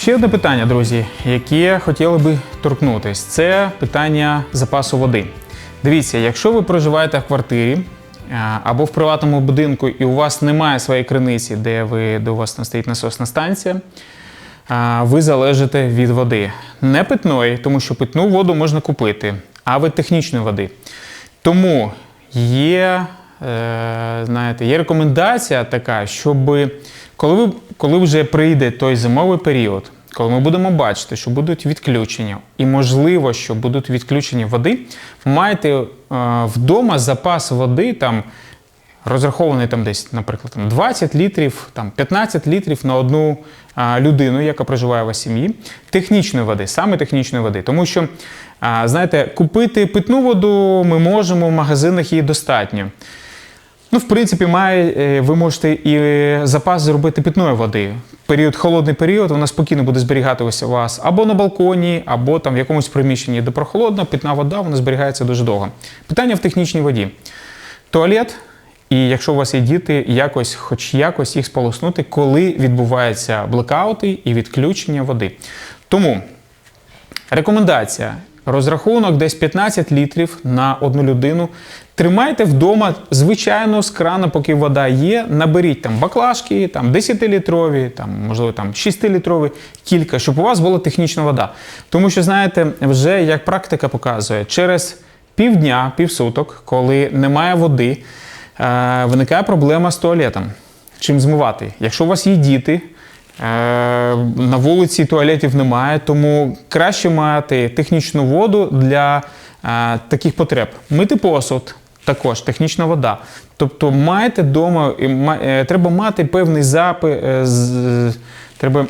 Ще одне питання, друзі, яке хотіли би торкнутись, це питання запасу води. Дивіться, якщо ви проживаєте в квартирі або в приватному будинку, і у вас немає своєї криниці, де ви у вас там стоїть насосна станція, ви залежите від води. Не питної, тому що питну воду можна купити, а від технічної води. Тому є, е, знаєте, є рекомендація така, щоб коли, ви, коли вже прийде той зимовий період, коли ми будемо бачити, що будуть відключення, і можливо, що будуть відключення води, маєте е, вдома запас води там. Розрахований там десь, наприклад, там 20 літрів, там 15 літрів на одну а, людину, яка проживає у вас в сім'ї, технічної води, саме технічної води. Тому що, а, знаєте, купити питну воду ми можемо в магазинах її достатньо. Ну, в принципі, має, е, ви можете і запас зробити питної води. Період, холодний період, вона спокійно буде зберігатися у вас або на балконі, або там в якомусь приміщенні, де прохолодно, питна вода, вона зберігається дуже довго. Питання в технічній воді. Туалет, і якщо у вас є діти, якось, хоч якось їх сполоснути, коли відбуваються блекаути і відключення води. Тому рекомендація: розрахунок десь 15 літрів на одну людину. Тримайте вдома, звичайно, з крана, поки вода є. Наберіть там баклажки, там 10-літрові, там, можливо, там 6-літрові, кілька, щоб у вас була технічна вода. Тому що, знаєте, вже як практика показує, через півдня, півсуток, коли немає води, е, виникає проблема з туалетом. Чим змивати? Якщо у вас є діти, е, на вулиці туалетів немає, тому краще мати технічну воду для е, таких потреб. Мити посуд. Також технічна вода. Тобто маєте вдома, треба мати певний запис, треба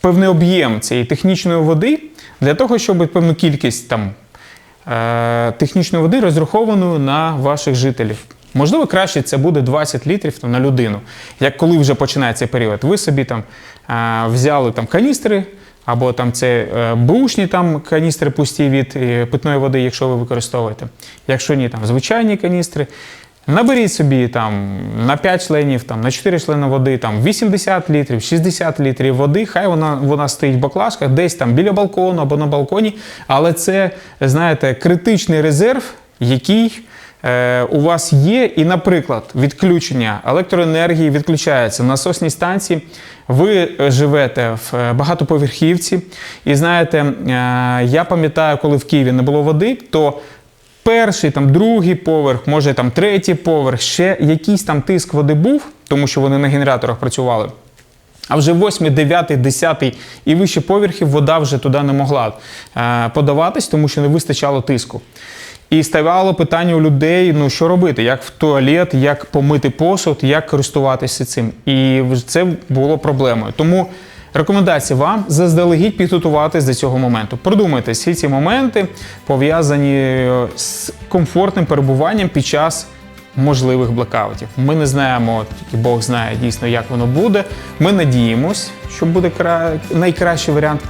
певний об'єм цієї технічної води для того, щоб певну кількість там, е, технічної води розрахованою на ваших жителів. Можливо, краще це буде 20 літрів там, на людину. Як коли вже починається період, ви собі там е, взяли там каністри, або там це е, бушні там каністри пусті від е, питної води, якщо ви використовуєте. Якщо ні, там звичайні каністри. Наберіть собі там на 5 членів, там, на 4 члени води, там 80 літрів, 60 літрів води, хай вона вона стоїть в баклажках, десь там біля балкону або на балконі. Але це, знаєте, критичний резерв, який у вас є. І, наприклад, відключення електроенергії відключається на насосній станції. Ви живете в е, багатоповерхівці, і знаєте, е, я пам'ятаю, коли в Києві не було води, то перший, там, другий поверх, може там третій поверх, ще якийсь там тиск води був, тому що вони на генераторах працювали. А вже 8, 9, 10 і вище поверхів вода вже туди не могла е, подаватись, тому що не вистачало тиску. І ставало питання у людей: ну що робити, як в туалет, як помити посуд, як користуватися цим. І це було проблемою. Тому рекомендація вам заздалегідь підготуватись до цього моменту. Продумайте всі ці моменти, пов'язані з комфортним перебуванням під час. Можливих блекаутів. Ми не знаємо, тільки Бог знає дійсно, як воно буде. Ми надіємось, що буде кра... найкращий варіант.